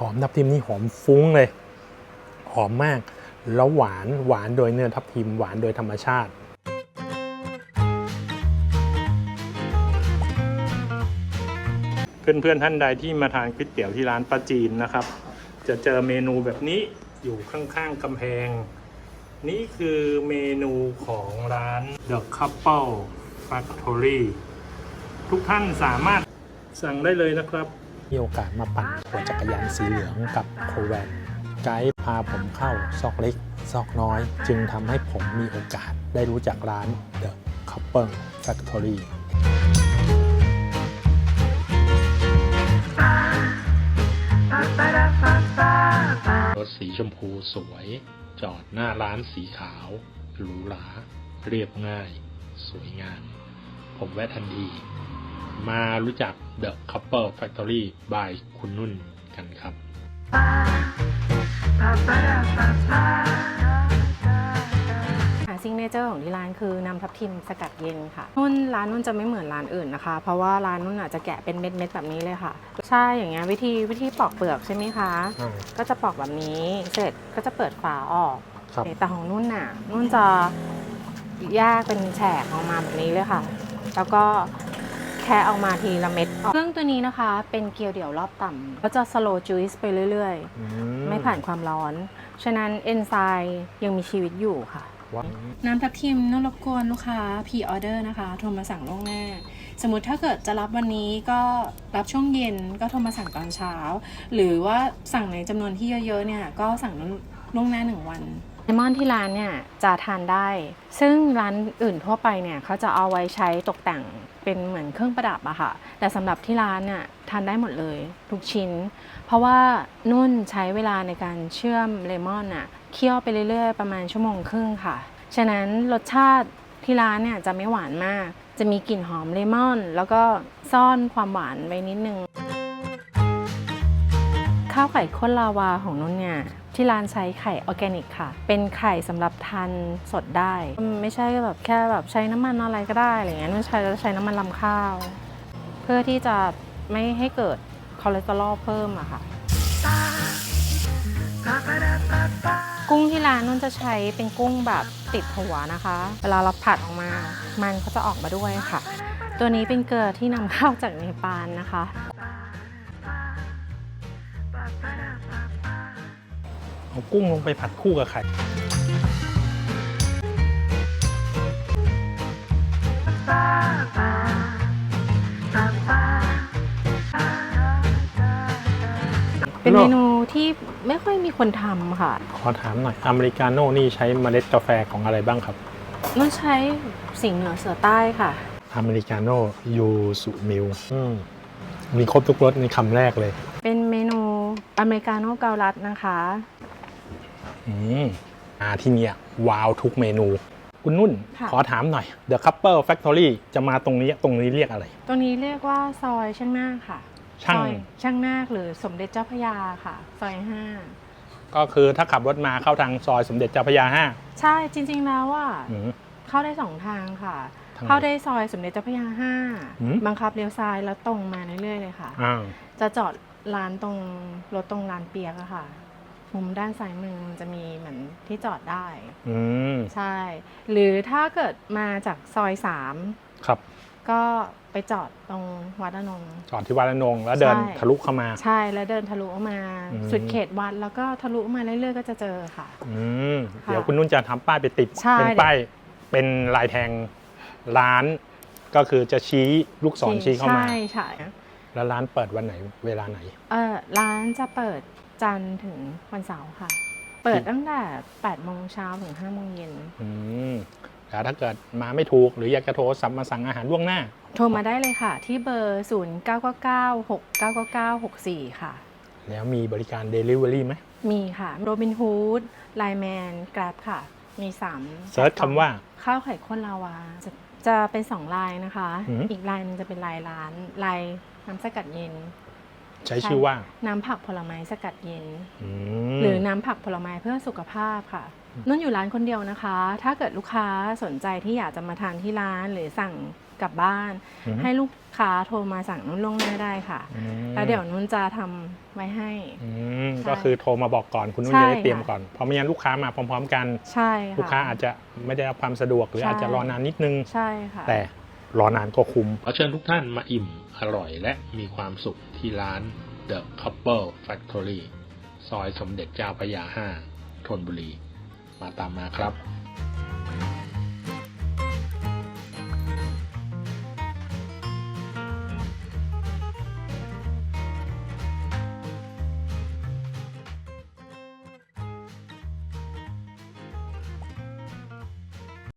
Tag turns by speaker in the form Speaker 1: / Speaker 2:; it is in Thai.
Speaker 1: หอมทับทิมนี่หอมฟุ้งเลย หอมมาก แล้วหวานหวานโดยเนื้อทับทิมหวานโดยธรรมชาติเพื่อนๆท่านใดที่มาทานก๋วยเตี๋ยวที่ร้านป้าจีนนะครับ จะเจอเมนูแบบนี้อยู่ข้างๆกำแพง นี่คือเมนูของร้าน The Couple Factory ทุกท่านสามารถสั่งได้เลยนะครับ มีโอกาสมาปั่นหัวจักรยานสีเหลืองกับโคแวนไกด์พาผมเข้าซอกเล็ก ซอกน้อย จึงทำให้ผมมีโอกาสได้รู้จักร้าน The Couple Factory รถสีชมพูสวย จอดหน้าร้านสีขาวหรูหรา เรียบง่าย สวยงาม ผมแวะทันที มารู้จัก The Couple Factory by คุณนุ่นกันครับ
Speaker 2: อาซิงเนเจอร์ของที่ร้านคือน้ำทับทิมสกัดเย็นค่ะนุ่นร้านนุ่นจะไม่เหมือนร้านอื่นนะคะ เพราะว่าร้านนุ่นอาจจะแกะเป็นเม็ดๆแบบนี้เลยค่ะ ใช่อย่างเงี้ยวิธีวิธีปอกเปลือกใช่ไหมคะ
Speaker 1: อ่า
Speaker 2: ก็จะปอกแบบนี้เสร็จก็จะเปิดฝาออก
Speaker 1: ครับ
Speaker 2: แต่ของนุ่นน่ะนุ่นจะแยกเป็นแฉกออกมาแบบนี้เลยค่ะ แล้วก็ แคะออกมาทีละเม็ดเครื่องตัวนี้นะคะเป็นเกลียวเดี่ยวรอบต่ำก็จะ slow juice ไปเรื่อย
Speaker 1: อื
Speaker 2: ๆไม่ผ่านความร้อน ฉะนั้นเอนไซม์ยังมีชีวิตอยู่ค่ะ
Speaker 1: ว้าว
Speaker 2: น้ำทับทิมต้องรบกวนลูกค้าพรีออเดอร์นะคะโทรมาสั่งล่วงหน้า สมมติถ้าเกิดจะรับวันนี้ก็รับช่วงเย็นก็โทรมาสั่งตอนเช้า หรือว่าสั่งในจำนวนที่เยอะๆเนี่ยก็สั่งล่วงหน้าหนึ่งวันเลมอนที่ร้านเนี่ยจะทานได้ ซึ่งร้านอื่นทั่วไปเนี่ยเขาจะเอาไว้ใช้ตกแต่ง เป็นเหมือนเครื่องประดับอะค่ะ แต่สำหรับที่ร้านเนี่ยทานได้หมดเลยทุกชิ้น เพราะว่านุ่นใช้เวลาในการเชื่อมเลมอนอะเคี่ยวไปเรื่อยๆ ประมาณชั่วโมงครึ่งค่ะ ฉะนั้นรสชาติที่ร้านเนี่ยจะไม่หวานมาก จะมีกลิ่นหอมเลมอน แล้วก็ซ่อนความหวานไว้นิดนึง ข้าวไข่ข้นลาวาของนุ่นเนี่ยที่ร้านใช้ไข่ออร์แกนิกค่ะ เป็นไข่สำหรับทานสดได้ ไม่ใช่แบบแค่แบบใช้น้ำมันอะไรก็ได้อะไรเงี้ยนุ่นใช้จะใช้น้ำมันลำข้าว เพื่อที่จะไม่ให้เกิดคอเลสเตอรอลเพิ่มอะค่ะ กุ้งที่ร้านนุ่นจะใช้เป็นกุ้งแบบติดหัวนะคะ เวลาเราผัดออกมา มันก็จะออกมาด้วยค่ะ ตัวนี้เป็นเกลือที่นำเข้าจากเนปาลนะคะ
Speaker 1: เอากุ้งลงไปผัดคู่กับไข่
Speaker 2: เป็นเมนูที่ไม่ค่อยมีคนทำค่ะ
Speaker 1: ขอถามหน่อย อเมริกาโน่นี่ใช้เมล็ดกาแฟของอะไรบ้างครับ
Speaker 2: นุ่นใช้สิงห์เหนือเสือใต้ค่ะ
Speaker 1: อเมริกาโน่ยูสุมิลอืมมีครบทุกรสในคำแรกเลย
Speaker 2: เป็นเมนูอเมริกาโน่เกาลัดนะคะ
Speaker 1: อืมอ่าที่เนี่ยว้าวทุกเมนูคุณนุ่น
Speaker 2: ค่ะ
Speaker 1: ขอถามหน่อย The Couple Factory จะมาตรงนี้ตรงนี้เรียกอะไร
Speaker 2: ตรงนี้เรียกว่าซอยช่างนาคค่ะ
Speaker 1: ช่าง
Speaker 2: ซอยช่างนาคหรือสมเด็จเจ้าพระยาค่ะ ซอยห้า
Speaker 1: ก็คือถ้าขับรถมาเข้าทางซอยสมเด็จเจ้าพระยาห้า
Speaker 2: ใช่จริง ๆ แล้วว่า
Speaker 1: อืม
Speaker 2: เข้าได้สองทางค่ะ
Speaker 1: ทางไหน
Speaker 2: เข้าได้ซอยสมเด็จเจ้าพระยาห้า
Speaker 1: หืม
Speaker 2: บังคับเลี้ยวซ้ายแล้วตรงมาเรื่อยๆเลยค่ะ
Speaker 1: อ่า
Speaker 2: จะจอดร้านตรงรถตรงร้านเปียกอะค่ะ มุมด้านซ้ายมือมันจะมีเหมือนที่จอดได้
Speaker 1: อืม
Speaker 2: ใช่ หรือถ้าเกิดมาจากซอยสาม
Speaker 1: ครับ
Speaker 2: ก็ไปจอดตรงวัดอนงค์
Speaker 1: จอดที่วัดอนงค์แล้วเดิน
Speaker 2: ใช่
Speaker 1: ทะลุเข้ามา
Speaker 2: ใช่แล้วเดินทะลุออกมา
Speaker 1: อืม
Speaker 2: สุดเขตวัดแล้วก็ทะลุมาเรื่อยๆก็จะเจอค่ะ
Speaker 1: อืม
Speaker 2: ค่ะ
Speaker 1: เดี๋ยวคุณนุ่นจะทำป้ายไปติด
Speaker 2: ใช่
Speaker 1: เป็นป้ายเป็นลายแทงร้าน ก็คือจะชี้ลูกศรชี้เข้ามา
Speaker 2: ใช่ใช่
Speaker 1: แล้วร้านเปิดวันไหนเวลาไหน
Speaker 2: เออร้านจะเปิดจันทร์ถึงวันเสาร์ค่ะ เปิดตั้งแต่8โมงเช้าถึง5โมงเย็น
Speaker 1: อืมแล้วถ้าเกิดมาไม่ถูก หรืออยากจะโทรศัพท์มาสั่งอาหารล่วงหน้า
Speaker 2: โทรมาได้เลยค่ะ ที่เบอร์ 0 9 9 9 6 9 9 9 6 4 ค่ะ
Speaker 1: แล้วมีบริการ Delivery ไหม
Speaker 2: มีค่ะโรบินฮูดไลแมนกราฟค่ะ มี3
Speaker 1: เซิร์ชคำว่า
Speaker 2: ข้าวไข่ข้นลาวาจะจะเป็น 2 ลายนะคะ
Speaker 1: อืม
Speaker 2: อีกลายหนึงจะเป็นลายร้านลาย น้ำสกัดเย็น
Speaker 1: ใช้ชื่อว่า
Speaker 2: น้ำผักผลไม้สกัดเย็น
Speaker 1: อืม
Speaker 2: หรือน้ำผักผลไม้เพื่อสุขภาพค่ะนุ่นอยู่ร้านคนเดียวนะคะ ถ้าเกิดลูกค้าสนใจที่อยากจะมาทานที่ร้านหรือสั่งกลับบ้าน
Speaker 1: อืม
Speaker 2: ให้ลูกค้าโทรมาสั่งนุ่นล่วงหน้าได้ค่ะ
Speaker 1: อืม
Speaker 2: แล้วเดี๋ยวนุ่นจะทำไว้ให้
Speaker 1: อืม
Speaker 2: ใช่
Speaker 1: ก็คือโทรมาบอกก่อนคุณนุ่น
Speaker 2: ใช่
Speaker 1: จะได้เตรียม
Speaker 2: ค่ะ
Speaker 1: ก่อน เพราะไม่งั้นลูกค้ามาพร้อม ๆ กัน
Speaker 2: ใช่ค่ะ
Speaker 1: ลูกค้าอาจจะไม่ได้รับความสะดวกหรือ
Speaker 2: ใช่
Speaker 1: อาจจะรอนานนิดนึง
Speaker 2: ใช่ค่ะ
Speaker 1: แต่ รอนานก็คุ้ม
Speaker 3: ขอเชิญทุกท่านมาอิ่มอร่อยและมีความสุขที่ร้าน The Couple Factory ซอยสมเด็จเจ้าพระยา 5 ทนบุรี มาตามมาครับ